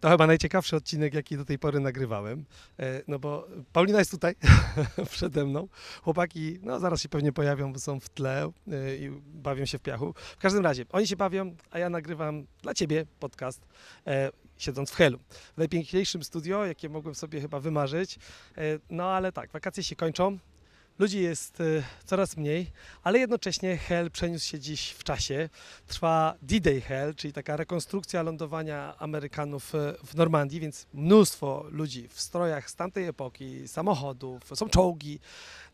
To chyba najciekawszy odcinek, jaki do tej pory nagrywałem. E, No bo Paulina jest tutaj przede mną. Chłopaki, no zaraz się pewnie pojawią, bo są w tle e, i bawią się w piachu. W każdym razie, oni się bawią, a ja nagrywam dla ciebie podcast, e, siedząc w Helu. W najpiękniejszym studio, jakie mogłem sobie chyba wymarzyć. No ale tak, wakacje się kończą. Ludzi jest e, coraz mniej, ale jednocześnie Hell przeniósł się dziś w czasie. Trwa D-Day Hell, czyli taka rekonstrukcja lądowania Amerykanów e, w Normandii, więc mnóstwo ludzi w strojach z tamtej epoki, samochodów, są czołgi.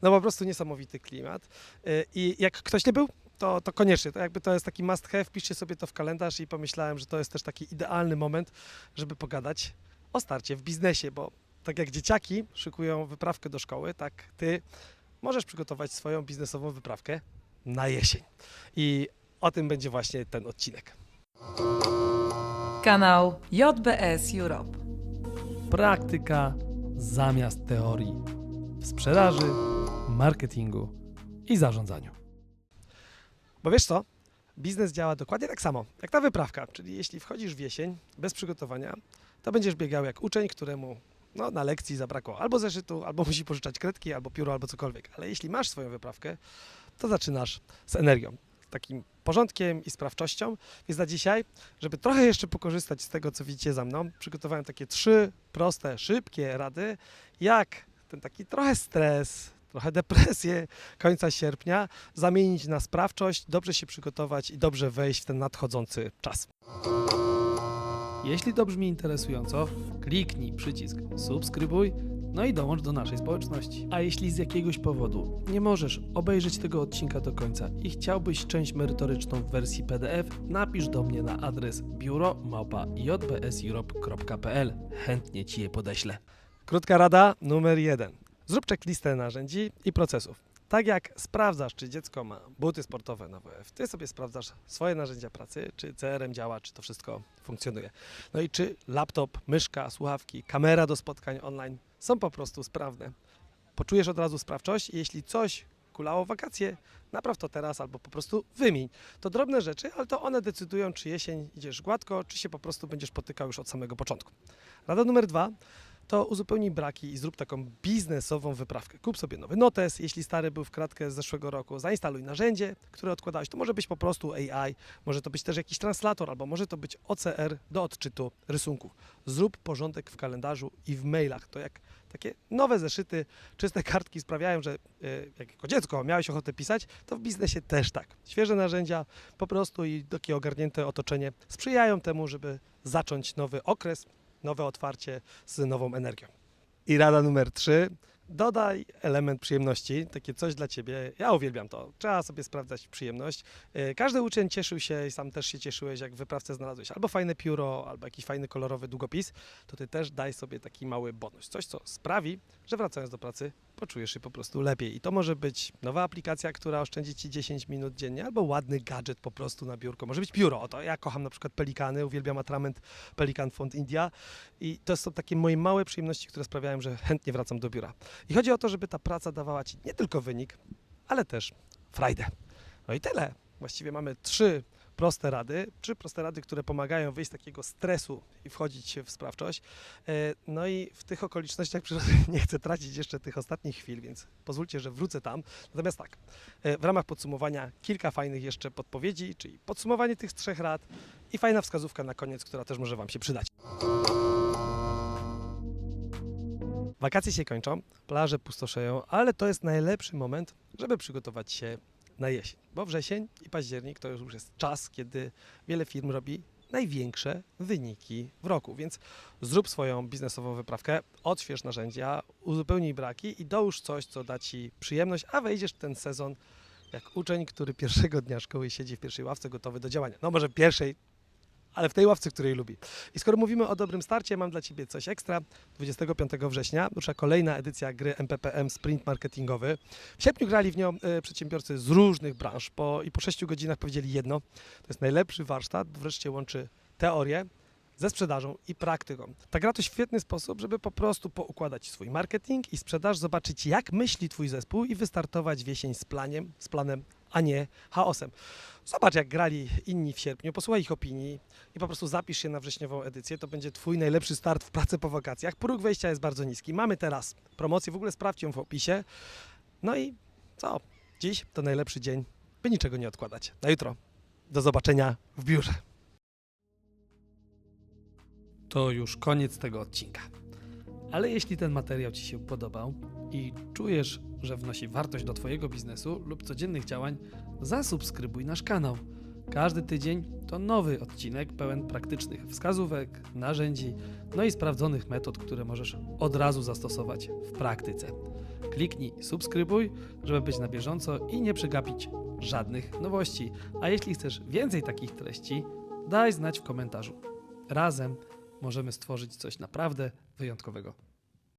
No po prostu niesamowity klimat. E, I jak ktoś nie był, to, to koniecznie, to jakby to jest taki must have, wpiszcie sobie to w kalendarz i pomyślałem, że to jest też taki idealny moment, żeby pogadać o starcie w biznesie, bo tak jak dzieciaki szykują wyprawkę do szkoły, tak ty możesz przygotować swoją biznesową wyprawkę na jesień. I o tym będzie właśnie ten odcinek. Kanał JBS Europe. Praktyka zamiast teorii w sprzedaży, marketingu i zarządzaniu. Bo wiesz co? Biznes działa dokładnie tak samo jak ta wyprawka, czyli jeśli wchodzisz w jesień bez przygotowania, to będziesz biegał jak uczeń, któremu no, na lekcji zabrakło albo zeszytu, albo musi pożyczać kredki, albo pióro, albo cokolwiek. Ale jeśli masz swoją wyprawkę, to zaczynasz z energią, takim porządkiem i sprawczością. Więc na dzisiaj, żeby trochę jeszcze pokorzystać z tego, co widzicie za mną, przygotowałem takie trzy proste, szybkie rady, jak ten taki trochę stres, trochę depresję końca sierpnia zamienić na sprawczość, dobrze się przygotować i dobrze wejść w ten nadchodzący czas. Jeśli to brzmi interesująco, kliknij przycisk subskrybuj, no i dołącz do naszej społeczności. A jeśli z jakiegoś powodu nie możesz obejrzeć tego odcinka do końca i chciałbyś część merytoryczną w wersji PDF, napisz do mnie na adres biuro.jbseurope.pl. Chętnie Ci je podeślę. Krótka rada numer jeden. Zrób checklistę narzędzi i procesów. Tak jak sprawdzasz, czy dziecko ma buty sportowe na WF, ty sobie sprawdzasz swoje narzędzia pracy, czy CRM działa, czy to wszystko funkcjonuje. No i czy laptop, myszka, słuchawki, kamera do spotkań online są po prostu sprawne. Poczujesz od razu sprawczość i jeśli coś kulało wakacje, napraw to teraz albo po prostu wymień. To drobne rzeczy, ale to one decydują, czy jesień idziesz gładko, czy się po prostu będziesz potykał już od samego początku. Rada numer dwa to uzupełnij braki i zrób taką biznesową wyprawkę. Kup sobie nowy notes, jeśli stary był w kratkę z zeszłego roku, zainstaluj narzędzie, które odkładałeś. To może być po prostu AI, może to być też jakiś translator, albo może to być OCR do odczytu rysunków. Zrób porządek w kalendarzu i w mailach. To jak takie nowe zeszyty, czyste kartki sprawiają, że e, jak jako dziecko miałeś ochotę pisać, to w biznesie też tak. Świeże narzędzia po prostu i takie ogarnięte otoczenie sprzyjają temu, żeby zacząć nowy okres, nowe otwarcie z nową energią. I rada numer trzy. Dodaj element przyjemności, takie coś dla ciebie. Ja uwielbiam to. Trzeba sobie sprawdzać przyjemność. Yy, Każdy uczeń cieszył się i sam też się cieszyłeś, jak w wyprawce znalazłeś albo fajne pióro, albo jakiś fajny kolorowy długopis. To ty też daj sobie taki mały bonus. Coś, co sprawi, że wracając do pracy poczujesz się po prostu lepiej. I to może być nowa aplikacja, która oszczędzi ci 10 minut dziennie, albo ładny gadżet po prostu na biurko. Może być pióro. Oto ja kocham na przykład pelikany, uwielbiam atrament Pelikan Font India i to są takie moje małe przyjemności, które sprawiają, że chętnie wracam do biura. I chodzi o to, żeby ta praca dawała ci nie tylko wynik, ale też frajdę. No i tyle. Właściwie mamy trzy proste rady, trzy proste rady, które pomagają wyjść z takiego stresu i wchodzić w sprawczość. E, No i w tych okolicznościach nie chcę tracić jeszcze tych ostatnich chwil, więc pozwólcie, że wrócę tam. Natomiast tak, e, w ramach podsumowania kilka fajnych jeszcze podpowiedzi, czyli podsumowanie tych trzech rad i fajna wskazówka na koniec, która też może Wam się przydać. Wakacje się kończą, plaże pustoszeją, ale to jest najlepszy moment, żeby przygotować się na jesień. Bo wrzesień i październik to już jest czas, kiedy wiele firm robi największe wyniki w roku. Więc zrób swoją biznesową wyprawkę, odśwież narzędzia, uzupełnij braki i dołóż coś, co da Ci przyjemność, a wejdziesz w ten sezon jak uczeń, który pierwszego dnia szkoły siedzi w pierwszej ławce gotowy do działania. No może pierwszej, ale w tej ławce, której lubi. I skoro mówimy o dobrym starcie, mam dla Ciebie coś ekstra. 25 września rusza kolejna edycja gry MPPM Sprint Marketingowy. W sierpniu grali w nią e, przedsiębiorcy z różnych branż po, i po 6 godzinach powiedzieli jedno. To jest najlepszy warsztat, wreszcie łączy teorię ze sprzedażą i praktyką. Ta gra to świetny sposób, żeby po prostu poukładać swój marketing i sprzedaż, zobaczyć jak myśli Twój zespół i wystartować w jesień z planem, z planem a nie chaosem. Zobacz, jak grali inni w sierpniu, posłuchaj ich opinii i po prostu zapisz się na wrześniową edycję. To będzie Twój najlepszy start w pracy po wakacjach. Próg wejścia jest bardzo niski. Mamy teraz promocję, w ogóle sprawdź ją w opisie. No i co? Dziś to najlepszy dzień, by niczego nie odkładać. Na jutro. Do zobaczenia w biurze. To już koniec tego odcinka. Ale jeśli ten materiał Ci się podobał i czujesz, że wnosi wartość do Twojego biznesu lub codziennych działań, zasubskrybuj nasz kanał. Każdy tydzień to nowy odcinek pełen praktycznych wskazówek, narzędzi, no i sprawdzonych metod, które możesz od razu zastosować w praktyce. Kliknij subskrybuj, żeby być na bieżąco i nie przegapić żadnych nowości. A jeśli chcesz więcej takich treści, daj znać w komentarzu. Razem możemy stworzyć coś naprawdę wyjątkowego.